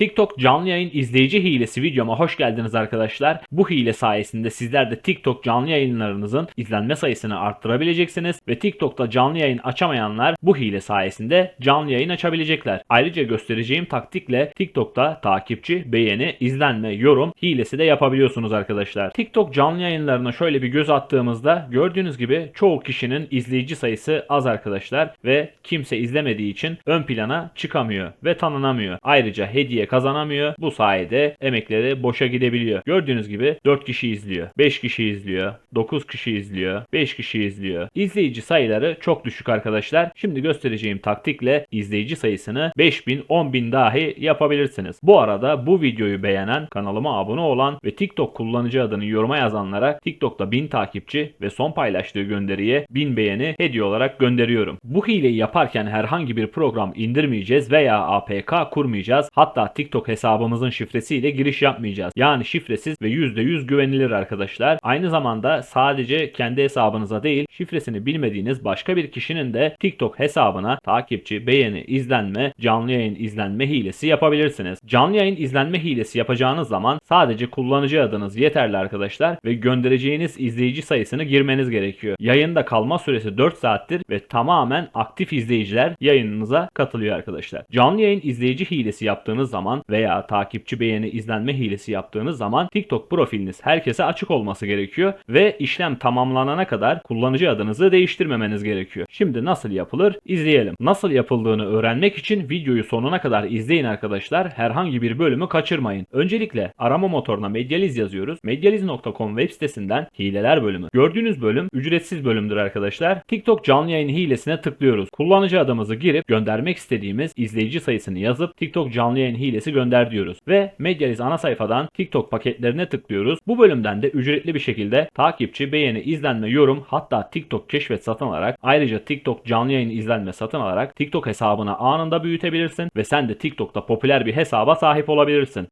TikTok canlı yayın izleyici hilesi videoma hoş geldiniz arkadaşlar. Bu hile sayesinde sizler de TikTok canlı yayınlarınızın izlenme sayısını arttırabileceksiniz ve TikTok'ta canlı yayın açamayanlar bu hile sayesinde canlı yayın açabilecekler. Ayrıca göstereceğim taktikle TikTok'ta takipçi, beğeni, izlenme, yorum hilesi de yapabiliyorsunuz arkadaşlar. TikTok canlı yayınlarına şöyle bir göz attığımızda gördüğünüz gibi çoğu kişinin izleyici sayısı az arkadaşlar ve kimse izlemediği için ön plana çıkamıyor ve tanınamıyor. Ayrıca hediye kazanamıyor. Bu sayede emekleri boşa gidebiliyor. Gördüğünüz gibi 4 kişi izliyor, 5 kişi izliyor, 9 kişi izliyor, 5 kişi izliyor. İzleyici sayıları çok düşük arkadaşlar. Şimdi göstereceğim taktikle izleyici sayısını 5000, 10000 dahi yapabilirsiniz. Bu arada bu videoyu beğenen, kanalıma abone olan ve TikTok kullanıcı adını yoruma yazanlara TikTok'ta 1000 takipçi ve son paylaştığı gönderiye 1000 beğeni hediye olarak gönderiyorum. Bu hileyi yaparken herhangi bir program indirmeyeceğiz veya APK kurmayacağız. Hatta TikTok hesabımızın şifresiyle giriş yapmayacağız. Yani şifresiz ve %100 güvenilir arkadaşlar. Aynı zamanda sadece kendi hesabınıza değil, şifresini bilmediğiniz başka bir kişinin de TikTok hesabına takipçi, beğeni, izlenme, canlı yayın izlenme hilesi yapabilirsiniz. Canlı yayın izlenme hilesi yapacağınız zaman sadece kullanıcı adınız yeterli arkadaşlar ve göndereceğiniz izleyici sayısını girmeniz gerekiyor. Yayında kalma süresi 4 saattir ve tamamen aktif izleyiciler yayınınıza katılıyor arkadaşlar. Canlı yayın izleyici hilesi yaptığınız zaman veya takipçi beğeni izlenme hilesi yaptığınız zaman TikTok profiliniz herkese açık olması gerekiyor ve işlem tamamlanana kadar kullanıcı adınızı değiştirmemeniz gerekiyor. Şimdi nasıl yapılır? İzleyelim. Nasıl yapıldığını öğrenmek için videoyu sonuna kadar izleyin arkadaşlar. Herhangi bir bölümü kaçırmayın. Öncelikle arama motoruna Medyaliz yazıyoruz. Medyaliz.com web sitesinden hileler bölümü. Gördüğünüz bölüm ücretsiz bölümdür arkadaşlar. TikTok canlı yayın hilesine tıklıyoruz. Kullanıcı adımızı girip göndermek istediğimiz izleyici sayısını yazıp TikTok canlı yayın hilesi gönder diyoruz. Ve Medyaliz ana sayfadan TikTok paketlerine tıklıyoruz. Bu bölümden de ücretli bir şekilde takipçi, beğeni, izlenme, yorum hatta TikTok keşfet satın alarak ayrıca TikTok canlı yayın izlenme satın alarak TikTok hesabını anında büyütebilirsin ve sen de TikTok'ta popüler bir hesaba sahip olabilirsin.